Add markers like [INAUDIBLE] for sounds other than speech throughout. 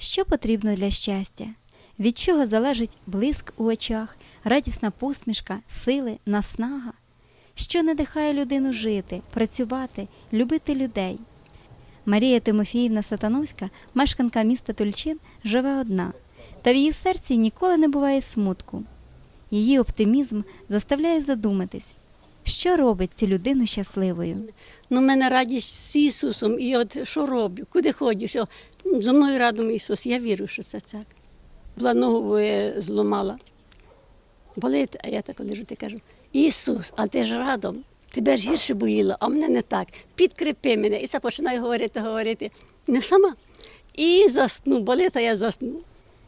Що потрібно для щастя? Від чого залежить блиск у очах, радісна посмішка, сили, наснага? Що надихає людину жити, працювати, любити людей? Марія Тимофіївна Сатановська, мешканка міста Тульчин, живе одна, та в її серці ніколи не буває смутку. Її оптимізм заставляє задуматись, що робить цю людину щасливою. Ну, мене радість з Ісусом, і от що роблю, куди ходжу, зо мною радом Ісус. Я вірю, що це так. Була ногу е, зламала. Болить, а я так лежу і кажу: Ісус, а ти ж радом, тебе ж гірше боїло, а мене не так. Підкріпи мене. І це починаю говорити, говорити. Не сама. І засну, болить, а я засну.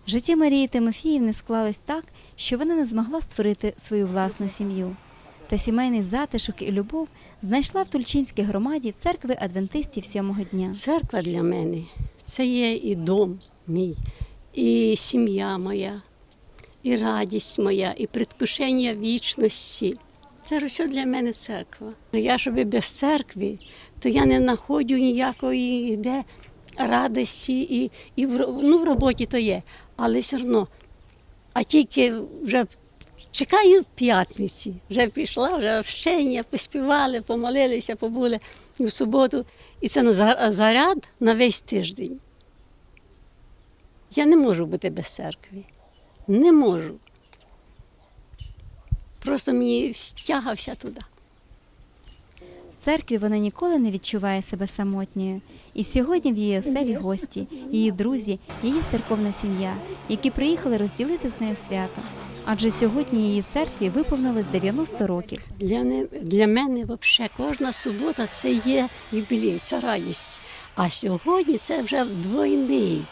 Життя Марії Тимофіївни склалось так, що вона не змогла створити свою власну сім'ю. Та сімейний затишок і любов знайшла в Тульчинській громаді церкви адвентистів сьомого дня. Церква для мене це є і дом мій, і сім'я моя, і радість моя, і предвкушення вічності. Це все для мене церква. Ну, Я щоб без церкви, то я не знаходжу ніякої де радості і, і в, ну, в роботі то є, але все одно. А тільки вже чекаю п'ятниці. Вже пішла, вже вщення, поспівали, помолилися, побули в суботу. І це на заряд на весь тиждень. Я не можу бути без церкви. Не можу. Просто мені стягався туди. В церкві вона ніколи не відчуває себе самотньою. І сьогодні в її оселі гості, її друзі, її церковна сім'я, які приїхали розділити з нею свято. Адже сьогодні її церкві виповнилось 90 років. Для, не, для мене взагалі кожна субота це є юбілей, це радість. А сьогодні це вже двойний.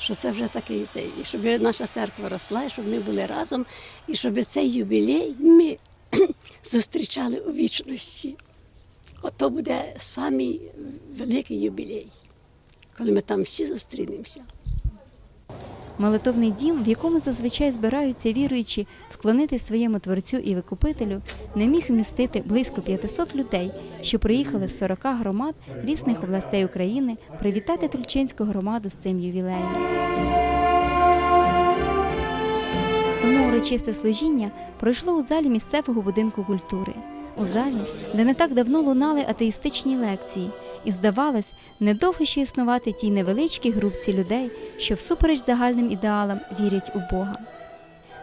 Що це вже такий цей, і щоб наша церква росла, і щоб ми були разом, і щоб цей юбілей ми [CLEARS THROAT] зустрічали у вічності. Ото буде самий великий юбілей, коли ми там всі зустрінемося. Молитовний дім, в якому зазвичай збираються віруючі вклонити своєму творцю і викупителю, не міг вмістити близько 500 людей, що приїхали з 40 громад різних областей України привітати Тульчинську громаду з цим ювілеєм. Тому урочисте служіння пройшло у залі місцевого будинку культури. У залі, де не так давно лунали атеїстичні лекції, і здавалось, недовго ще існувати тій невеличкій групці людей, що всупереч загальним ідеалам вірять у Бога.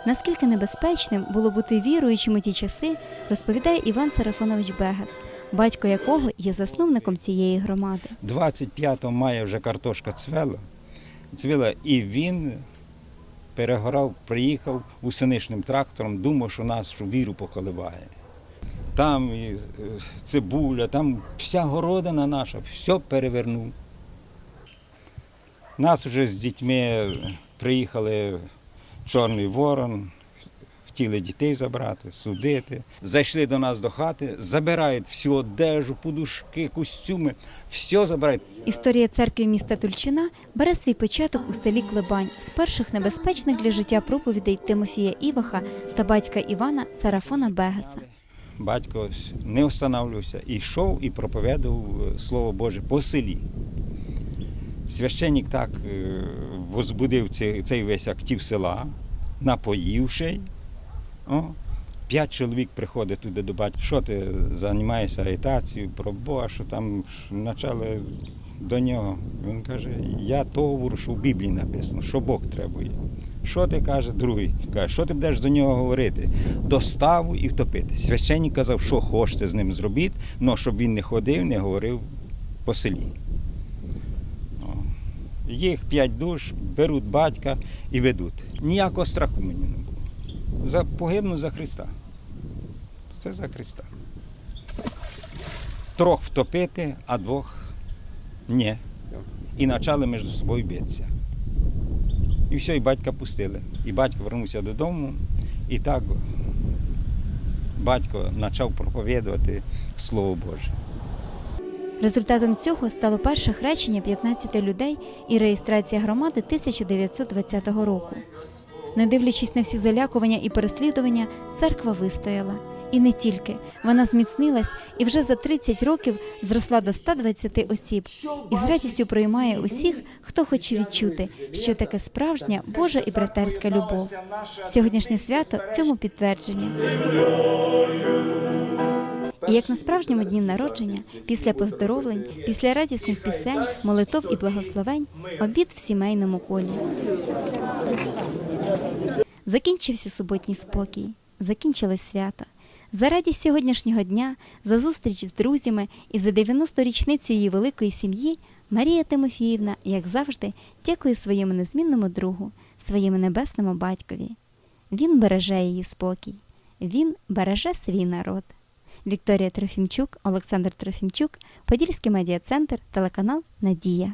Наскільки небезпечним було бути віруючим у ті часи, розповідає Іван Сарафонович Бегас, батько якого є засновником цієї громади. 25 мая вже картошка цвела, цвіла, і він перегорав, приїхав усиничним трактором, думав, що нашу віру поколиває. Там і е, цибуля, там вся городина наша, все перевернув. Нас вже з дітьми приїхали Чорний Ворон, хотіли дітей забрати, судити. Зайшли до нас до хати, забирають всю одежу, подушки, костюми, все забирають. Історія церкви міста Тульчина бере свій початок у селі Клебань з перших небезпечних для життя проповідей Тимофія Іваха та батька Івана Сарафона Бегаса. Батько не встановлювався, і йшов і проповідав е, Слово Боже по селі. Священник так е, возбудив цей, весь актив села, напоївши. О, п'ять чоловік приходить туди до батька. Що ти займаєшся агітацією про Бога, що там почали до нього. Він каже, я то говорю, що в Біблії написано, що Бог требує. Що ти каже, другий? Каже, що ти будеш до нього говорити? Доставу і втопити. Священник казав, що хочете з ним зробити, але щоб він не ходив, не говорив по селі. Їх п'ять душ, беруть батька і ведуть. Ніякого страху мені не було. За, погибну за Христа. Це за Христа. Трьох втопити, а двох ні. І почали між собою битися. І все, і батька пустили. І батько повернувся додому, і так батько почав проповідувати Слово Боже. Результатом цього стало перше хрещення 15 людей і реєстрація громади 1920 року. Не дивлячись на всі залякування і переслідування, церква вистояла, І не тільки. Вона зміцнилась і вже за 30 років зросла до 120 осіб і з радістю приймає усіх, хто хоче відчути, що таке справжня Божа і братерська любов. Сьогоднішнє свято цьому підтвердження. І як на справжньому дні народження, після поздоровлень, після радісних пісень, молитов і благословень, обід в сімейному колі. Закінчився суботній спокій, закінчилось свято. За радість сьогоднішнього дня, за зустріч з друзями і за 90 річницю її великої сім'ї, Марія Тимофіївна, як завжди, дякує своєму незмінному другу, своєму небесному батькові. Він береже її спокій, він береже свій народ. Вікторія Трофімчук, Олександр Трофімчук, Подільський медіа центр, телеканал Надія.